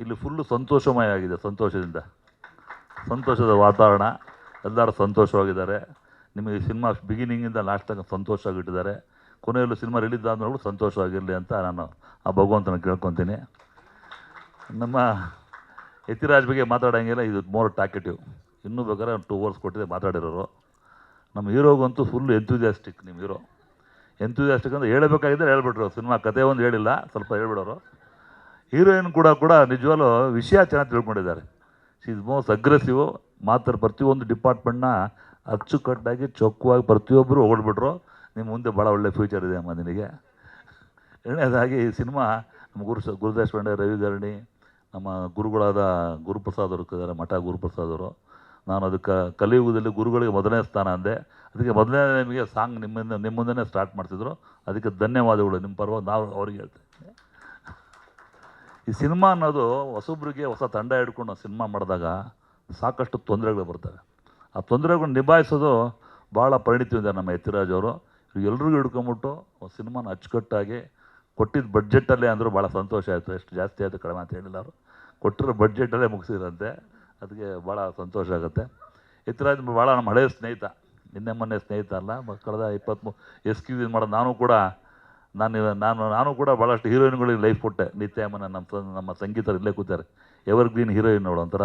ಇಲ್ಲಿ ಫುಲ್ಲು ಸಂತೋಷಮಯ ಆಗಿದೆ, ಸಂತೋಷದಿಂದ. ಸಂತೋಷದ ವಾತಾವರಣ, ಎಲ್ಲರೂ ಸಂತೋಷವಾಗಿದ್ದಾರೆ. ನಿಮಗೆ ಸಿನಿಮಾ ಬಿಗಿನಿಂಗಿಂದ ಲಾಸ್ಟ್ ತನಕ ಸಂತೋಷವಾಗಿಟ್ಟಿದ್ದಾರೆ ಕೊನೆಯಲ್ಲೂ ಸಿನಿಮಾ ರಿಲೀಸ್ ಕೂಡ ಸಂತೋಷವಾಗಿರಲಿ ಅಂತ ನಾನು ಆ ಭಗವಂತನ ಕೇಳ್ಕೊತೀನಿ. ನಮ್ಮ ಯತಿರಾಜ್ ಬಗ್ಗೆ ಮಾತಾಡೋಂಗಿಲ್ಲ, ಇದು ಮೋರ್ ಟಾಕೆಟಿವ್ ಇನ್ನೂ ಬೇಕಾದ್ರೆ ಟೂ ಅವರ್ಸ್ ಕೊಟ್ಟಿದೆ ಮಾತಾಡಿರೋರು. ನಮ್ಮ ಹೀರೋಗಂತೂ ಫುಲ್ ಎಂತೂಸಿಯಾಸ್ಟಿಕ್ ನಿಮ್ಮ ಹೀರೋ ಎಂತೂಸಿಯಾಸ್ಟಿಕ್ ಅಂತ ಹೇಳಬೇಕಾಗಿದ್ದರೆ ಹೇಳ್ಬಿಟ್ರು ಸಿನಿಮಾ ಕತೆ ಒಂದು ಹೇಳಿಲ್ಲ, ಸ್ವಲ್ಪ ಹೇಳ್ಬಿಡೋರು. ಹೀರೋಯಿನ್ ಕೂಡ ಕೂಡ ನಿಜವಾಗ್ಲೂ ವಿಷಯ ಚೆನ್ನಾಗಿ ತಿಳ್ಕೊಂಡಿದ್ದಾರೆ. ಈಸ್ ಮೋಸ್ಟ್ ಅಗ್ರೆಸಿವ್ ಮಾತ್ರ ಪ್ರತಿಯೊಂದು ಡಿಪಾರ್ಟ್ಮೆಂಟ್ನ ಅಚ್ಚುಕಟ್ಟಾಗಿ ಚೊಕ್ಕವಾಗಿ ಪ್ರತಿಯೊಬ್ಬರು ಹೊಗಳ್ಬಿಟ್ರು. ನಿಮ್ಮ ಮುಂದೆ ಭಾಳ ಒಳ್ಳೆ ಫ್ಯೂಚರ್ ಇದೆ ಅಮ್ಮ ನಿನಗೆ. ಎರಡನೇದಾಗಿ ಈ ಸಿನಿಮಾ ನಮ್ಮ ಗುರು ಗುರುದೇಶಪಾಂಡೆ ರವಿಧರಣಿ, ನಮ್ಮ ಗುರುಗಳಾದ ಗುರುಪ್ರಸಾದ್ ಅವರು ಇದ್ದಾರೆ, ಮಠ ಗುರುಪ್ರಸಾದ್ ಅವರು. ನಾನು ಅದಕ್ಕೆ ಕಲಿಯುಗದಲ್ಲಿ ಗುರುಗಳಿಗೆ ಮೊದಲನೇ ಸ್ಥಾನ ಅಂದೆ. ಅದಕ್ಕೆ ಮೊದಲನೇ ನಿಮಗೆ ಸಾಂಗ್ ನಿಮ್ಮಿಂದ ನಿಮ್ಮ ಮುಂದೆನೇ ಸ್ಟಾರ್ಟ್ ಮಾಡ್ತಿದ್ರು. ಅದಕ್ಕೆ ಧನ್ಯವಾದಗಳು. ನಿಮ್ಮ ಪರವಾಗಿ ನಾವು ಅವ್ರಿಗೆ ಹೇಳ್ತೇನೆ ಈ ಸಿನಿಮಾ ಅನ್ನೋದು ಹೊಸಬ್ರಿಗೆ ಹೊಸ ತಂಡ ಹಿಡ್ಕೊಂಡು ಸಿನಿಮಾ ಮಾಡಿದಾಗ ಸಾಕಷ್ಟು ತೊಂದರೆಗಳು ಬರ್ತವೆ. ಆ ತೊಂದರೆಗಳನ್ನ ನಿಭಾಯಿಸೋದು ಭಾಳ ಪರಿಣಿತಿ ನಮ್ಮ ಯತಿರಾಜ್ ಅವರು. ಎಲ್ರಿಗೂ ಹಿಡ್ಕೊಂಬಿಟ್ಟು ಸಿನಿಮಾನ ಅಚ್ಚುಕಟ್ಟಾಗಿ ಕೊಟ್ಟಿದ್ದ ಬಡ್ಜೆಟಲ್ಲೇ ಅಂದರೂ ಭಾಳ ಸಂತೋಷ ಆಯಿತು. ಎಷ್ಟು ಜಾಸ್ತಿ ಆಯಿತು ಕಡಿಮೆ ಅಂತ ಹೇಳಿಲ್ಲ ಅವರು. ಕೊಟ್ಟಿರೋ ಬಡ್ಜೆಟಲ್ಲೇ ಮುಗಿಸಿರಂತೆ ಅದಕ್ಕೆ ಭಾಳ ಸಂತೋಷ ಆಗುತ್ತೆ. ಯತಿರಾಜ್ ಭಾಳ ನಮ್ಮ ಹಳೆಯ ಸ್ನೇಹಿತ. ನಿನ್ನೆ ಮೊನ್ನೆ ಸ್ನೇಹಿತ ಅಲ್ಲ. ಕಳೆದ ಇಪ್ಪತ್ತ್ಮೂ ಎಸ್ ಕ್ಯೂ ಮಾಡೋದು ನಾನು ಕೂಡ ನಾನು ನಾನು ನಾನು ಕೂಡ ಭಾಳಷ್ಟು ಹೀರೋಯಿನ್ಗಳಿಗೆ ಲೈಫ್ ಕೊಟ್ಟೆ. ನಿತ್ಯಮ್ಮನ ನಮ್ಮ ನಮ್ಮ ಸಂಗೀತರು ಇಲ್ಲೇ ಕೂತಾರೆ. ಎವರ್ ಗ್ರೀನ್ ಹೀರೋಯಿನ್ ನೋಡು ಒಂಥರ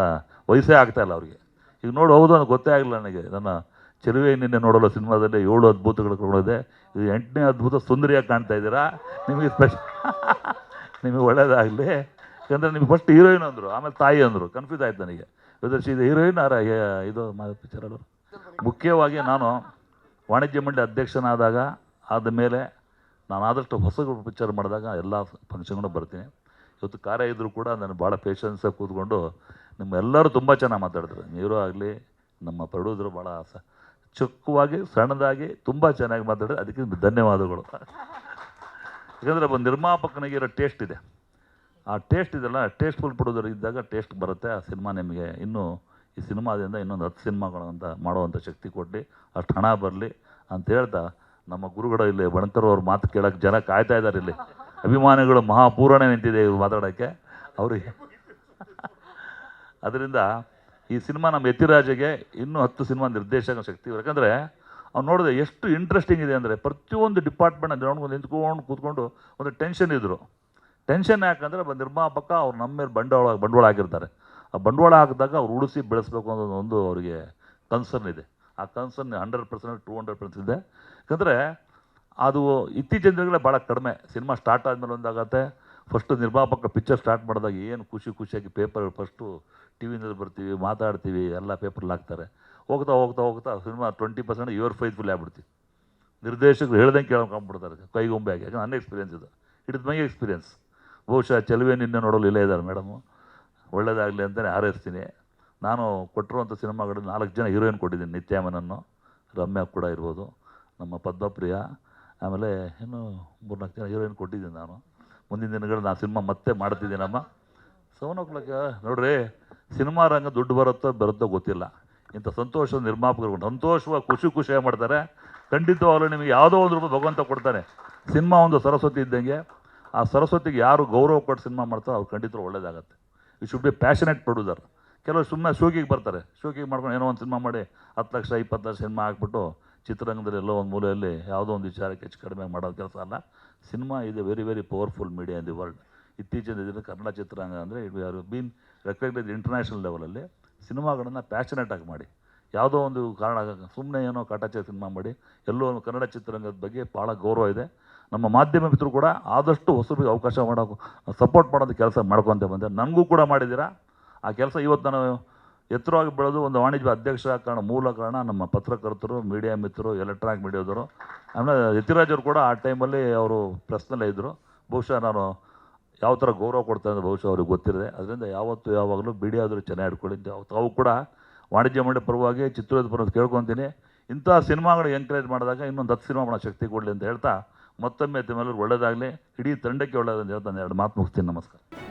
ವಯಸ್ಸೇ ಆಗ್ತಾ ಇಲ್ಲ ಅವ್ರಿಗೆ. ಈಗ ನೋಡಿ, ಹೌದು ಅಂತ ಗೊತ್ತೇ ಆಗಿಲ್ಲ ನನಗೆ. ನನ್ನ ಚೆಲುವೆ ನಿನ್ನೆ ನೋಡಲು ಸಿನಿಮಾದಲ್ಲಿ ಏಳು ಅದ್ಭುತಗಳು ಕೊಡೋದೆ ಇದು ಎಂಟನೇ ಅದ್ಭುತ ಸುಂದರಿಯಾಗಿ ಕಾಣ್ತಾ ಇದ್ದೀರಾ? ನಿಮಗೆ ಸ್ಪೆಷಲ್ ನಿಮಗೆ ಒಳ್ಳೇದಾಗಲಿ. ಯಾಕಂದರೆ ನಿಮ್ಗೆ ಫಸ್ಟ್ ಹೀರೋಯಿನ್ ಅಂದರು, ಆಮೇಲೆ ತಾಯಿ ಅಂದರು. ಕನ್ಫ್ಯೂಸ್ ಆಯ್ತು ನನಗೆ. ಇದು ಇದು ಹೀರೋಯಿನ್ ಆರ ಇದು ಇದು ಪಿಕ್ಚರಲ್ಲೂ ಮುಖ್ಯವಾಗಿ ನಾನು ವಾಣಿಜ್ಯ ಮಂಡಳಿ ಅಧ್ಯಕ್ಷನಾದಾಗ ಆದ ಮೇಲೆ ನಾನು ಆದಷ್ಟು ಹೊಸ ಪಿಕ್ಚರ್ ಮಾಡಿದಾಗ ಎಲ್ಲ ಫಂಕ್ಷನ್ಗಳು ಬರ್ತೀನಿ. ಇವತ್ತು ಕಾರ್ಯ ಇದ್ದರೂ ಕೂಡ ನಾನು ಭಾಳ ಪೇಷನ್ಸಾಗಿ ಕೂತ್ಕೊಂಡು ನಿಮ್ಮೆಲ್ಲರೂ ತುಂಬ ಚೆನ್ನಾಗಿ ಮಾತಾಡಿದ್ರು. ನೀರು ಆಗಲಿ, ನಮ್ಮ ಪ್ರೊಡ್ಯೂಸರು ಭಾಳ ಆಸ ಚೊಕ್ಕವಾಗಿ, ಸಣ್ಣದಾಗಿ ತುಂಬ ಚೆನ್ನಾಗಿ ಮಾತಾಡಿದ್ರೆ. ಅದಕ್ಕೆ ಧನ್ಯವಾದಗಳು. ಯಾಕಂದರೆ ಒಬ್ಬ ನಿರ್ಮಾಪಕನಿಗೆ ಇರೋ ಟೇಸ್ಟ್ ಇದೆ. ಆ ಟೇಸ್ಟ್ ಇದೆಲ್ಲ ಟೇಸ್ಟ್ಫುಲ್ ಪ್ರೊಡ್ಯೂಸರ್ ಇದ್ದಾಗ ಟೇಸ್ಟ್ ಬರುತ್ತೆ. ಆ ಸಿನಿಮಾ ನಿಮಗೆ ಇನ್ನೂ, ಈ ಸಿನಿಮಾದಿಂದ ಇನ್ನೊಂದು ಹತ್ತು ಸಿನಿಮಾಗಳು ಅಂತ ಮಾಡುವಂಥ ಶಕ್ತಿ ಕೊಡಲಿ. ಅಷ್ಟು ಹಣ ಬರಲಿ ಅಂತ ಹೇಳ್ತಾ ನಮ್ಮ ಗುರುಗಳು ಇಲ್ಲಿ ಬಣತರವ್ರ ಅವ್ರ ಮಾತು ಕೇಳೋಕ್ಕೆ ಜನ ಕಾಯ್ತಾ ಇದ್ದಾರೆ ಇಲ್ಲಿ. ಅಭಿಮಾನಿಗಳು ಮಹಾಪೂರಣೆ ನಿಂತಿದೆ ಮಾತಾಡೋಕ್ಕೆ. ಅವರಿಗೆ ಅದರಿಂದ ಈ ಸಿನಿಮಾ ನಮ್ಮ ಯತಿರಾಜಗೆ ಇನ್ನೂ ಹತ್ತು ಸಿನಿಮಾ ನಿರ್ದೇಶಕ ಶಕ್ತಿ. ಯಾಕಂದರೆ ಅವ್ನು ನೋಡಿದೆ ಎಷ್ಟು ಇಂಟ್ರೆಸ್ಟಿಂಗ್ ಇದೆ ಅಂದರೆ ಪ್ರತಿಯೊಂದು ಡಿಪಾರ್ಟ್ಮೆಂಟ್ ನೋಡ್ಕೊಂಡು ನಿಂತ್ಕೊಂಡು ಕೂತ್ಕೊಂಡು ಒಂದು ಟೆನ್ಷನ್ ಇದ್ದರು ಟೆನ್ಷನ್ ಯಾಕಂದರೆ ನಿರ್ಮಾಪಕ ಅವ್ರು ನಮ್ಮ ಮೇಲೆ ಬಂಡವಾಳ ಬಂಡವಾಳ ಹಾಕಿರ್ತಾರೆ ಆ ಬಂಡವಾಳ ಹಾಕಿದಾಗ ಅವ್ರು ಉಳಿಸಿ ಬೆಳೆಸ್ಬೇಕು ಅನ್ನೋದು ಒಂದು ಅವರಿಗೆ ಕನ್ಸರ್ನ್ ಇದೆ. ಆ concern hundred percent two hundred percent ಇದೆ. ಯಾಕಂದರೆ ಅದು ಇತ್ತೀಚಿನ ದಿನಗಳೇ ಭಾಳ ಕಡಿಮೆ. ಸಿನಿಮಾ ಸ್ಟಾರ್ಟ್ ಆದಮೇಲೆ ಒಂದಾಗತ್ತೆ. ಫಸ್ಟು ನಿರ್ಮಾಪಕ ಪಿಕ್ಚರ್ ಸ್ಟಾರ್ಟ್ ಮಾಡಿದಾಗ ಏನು ಖುಷಿ ಖುಷಿಯಾಗಿ ಪೇಪರ್ ಫಸ್ಟು ಟಿ ವಿನಲ್ಲಿ ಬರ್ತೀವಿ, ಮಾತಾಡ್ತೀವಿ, ಎಲ್ಲ ಪೇಪರ್ಲ್ಲಿ ಹಾಕ್ತಾರೆ. ಹೋಗ್ತಾ ಹೋಗ್ತಾ ಹೋಗ್ತಾ cinema twenty percent your faithful ಆಗ್ಬಿಡ್ತೀವಿ ನಿರ್ದೇಶಕರು ಹೇಳ್ದಂಗೆ ಕೇಳ್ಕೊಂಬಿಡ್ತಾರೆ, ಕೈಗೊಂಬೆ ಆಗಿ. ಯಾಕಂದ್ರೆ ನನ್ನ ಎಕ್ಸ್ಪೀರಿಯನ್ಸ್ ಇದು. ಇಟ್ಸ್ ಮೈ ಎಕ್ಸ್ಪೀರಿಯನ್ಸ್ ಬಹುಶಃ ಚೆಲುವೆ ನಿನ್ನೆ ನೋಡಲು ಇಲ್ಲೇ ಇದ್ದಾರೆ ಮೇಡಮು. ಒಳ್ಳೇದಾಗಲಿ ಅಂತಲೇ ಹಾರೈಸ್ತೀನಿ. ನಾನು ಕೊಟ್ಟಿರುವಂಥ ಸಿನಿಮಾಗಳಲ್ಲಿ ನಾಲ್ಕು ಜನ ಹೀರೋಯಿನ್ ಕೊಟ್ಟಿದ್ದೀನಿ, ನಿತ್ಯಾಮನನ್ನು. ರಮ್ಯಾ ಕೂಡ ಇರ್ಬೋದು. ನಮ್ಮ ಪದ್ಮಪ್ರಿಯ, ಆಮೇಲೆ ಇನ್ನು ಮೂರ್ನಾಲ್ಕು ಜನ ಹೀರೋಯಿನ್ ಕೊಟ್ಟಿದ್ದೀನಿ ನಾನು. ಮುಂದಿನ ದಿನಗಳಲ್ಲಿ ನಾನು ಸಿನಿಮಾ ಮತ್ತೆ ಮಾಡ್ತಿದ್ದೀನಮ್ಮ. ಸೆವೆನ್ ಓ ಕ್ಲಾಕ್ ನೋಡ್ರಿ, ಸಿನಿಮಾ ರಂಗ ದುಡ್ಡು ಬರುತ್ತೋ ಬರುತ್ತೋ ಗೊತ್ತಿಲ್ಲ. ಇಂಥ ಸಂತೋಷದ ನಿರ್ಮಾಪಕರು ಸಂತೋಷವಾಗಿ ಖುಷಿ ಖುಷಿಯಾಗಿ ಮಾಡ್ತಾರೆ. ಖಂಡಿತವಾಗಲೂ ನಿಮಗೆ ಯಾವುದೋ ಒಂದು ರೂಪಾಯಿ ಭಗವಂತ ಕೊಡ್ತಾನೆ. ಸಿನಿಮಾ ಒಂದು ಸರಸ್ವತಿ ಇದ್ದಂಗೆ, ಆ ಸರಸ್ವತಿಗೆ ಯಾರು ಗೌರವ ಕೊಟ್ಟು ಸಿನಿಮಾ ಮಾಡ್ತಾರೋ ಅವ್ರು ಖಂಡಿತ ಒಳ್ಳೇದಾಗುತ್ತೆ. You should be passionate producer ಕೆಲವರು ಸುಮ್ಮನೆ ಶೋಕಿಗೆ ಬರ್ತಾರೆ. ಶೋಕಿಗೆ ಮಾಡ್ಕೊಂಡು ಏನೋ ಒಂದು ಸಿನಿಮಾ ಮಾಡಿ ಹತ್ತು ಲಕ್ಷ, ಇಪ್ಪತ್ತು ಲಕ್ಷ ಸಿನಿಮಾ ಹಾಕ್ಬಿಟ್ಟು ಚಿತ್ರರಂಗದಲ್ಲಿ ಎಲ್ಲೋ ಒಂದು ಮೂಲೆಯಲ್ಲಿ ಯಾವುದೋ ಒಂದು ವಿಚಾರಕ್ಕೆ ಹೆಚ್ಚು ಕಡಿಮೆ ಮಾಡೋ ಕೆಲಸ ಅಲ್ಲ. ಸಿನಿಮಾ ಇದೆ very very powerful media in the world ಇತ್ತೀಚಿನ ದಿನ ಕನ್ನಡ ಚಿತ್ರರಂಗ ಅಂದರೆ it are been recognise international ಲೆವೆಲಲ್ಲಿ ಸಿನಿಮಾಗಳನ್ನು ಪ್ಯಾಷನೇಟಾಗಿ ಮಾಡಿ. ಯಾವುದೋ ಒಂದು ಕಾರಣ ಸುಮ್ಮನೆ ಏನೋ ಕಾಟಾಚಾರ ಸಿನಿಮಾ ಮಾಡಿ, ಎಲ್ಲೋ ಒಂದು ಕನ್ನಡ ಚಿತ್ರರಂಗದ ಬಗ್ಗೆ ಭಾಳ ಗೌರವ ಇದೆ. ನಮ್ಮ ಮಾಧ್ಯಮ ಮಿತ್ರರು ಕೂಡ ಆದಷ್ಟು ಹೊಸರಿಗೆ ಅವಕಾಶ ಮಾಡೋ ಸಪೋರ್ಟ್ ಮಾಡೋದು ಕೆಲಸ ಮಾಡ್ಕೊತ ಬಂದೆ. ನನಗೂ ಕೂಡ ಮಾಡಿದ್ದೀರಾ? ಆ ಕೆಲಸ ಇವತ್ತು ನಾನು ಎತ್ತರವಾಗಿ ಬೆಳೆದು ಒಂದು ವಾಣಿಜ್ಯ ಅಧ್ಯಕ್ಷ ಕಾರಣ ಮೂಲ ಕಾರಣ ನಮ್ಮ ಪತ್ರಕರ್ತರು ಮೀಡಿಯಾ ಮಿತ್ರರು ಎಲೆಕ್ಟ್ರಾನಿಕ್ ಮೀಡಿಯಾದವರು ಆಮೇಲೆ ಯತಿರಾಜ್ ಅವರು ಕೂಡ ಆ ಟೈಮಲ್ಲಿ ಅವರು ಪ್ರೆಸ್ನಲ್ಲೇ ಇದ್ದರು ಬಹುಶಃ ನಾನು ಯಾವ ಥರ ಗೌರವ ಕೊಡ್ತಾ ಅಂತ ಬಹುಶಃ ಅವ್ರಿಗೆ ಗೊತ್ತಿರದೆ. ಅದರಿಂದ ಯಾವತ್ತೂ ಯಾವಾಗಲೂ ಮೀಡಿಯಾದರು ಚೆನ್ನಾಗಿ ಹಾಕ್ಕೊಳ್ಳಿ ಅವತ್ತು ಅವು ಕೂಡ ವಾಣಿಜ್ಯ ಮಂಡಳಿ ಪರವಾಗಿ ಚಿತ್ರದ ಪರವಾಗಿ ಕೇಳ್ಕೊತೀನಿ. ಇಂಥ ಸಿನಿಮಾಗಳು ಎಂಕರೇಜ್ ಮಾಡಿದಾಗ ಇನ್ನೊಂದು ಹತ್ತು ಸಿನಿಮಾ ಮಾಡೋ ಶಕ್ತಿ ಕೊಡಲಿ ಅಂತ ಹೇಳ್ತಾ ಮತ್ತೊಮ್ಮೆ ತಮ್ಮೆಲ್ಲರೂ ಒಳ್ಳೆಯದಾಗಲಿ ಇಡೀ ತಂಡಕ್ಕೆ ಒಳ್ಳೆಯದಂತ ಹೇಳ್ತಾನೆ ಎರಡು ಮಾತು ಮುಗಿಸ್ತೀನಿ. ನಮಸ್ಕಾರ.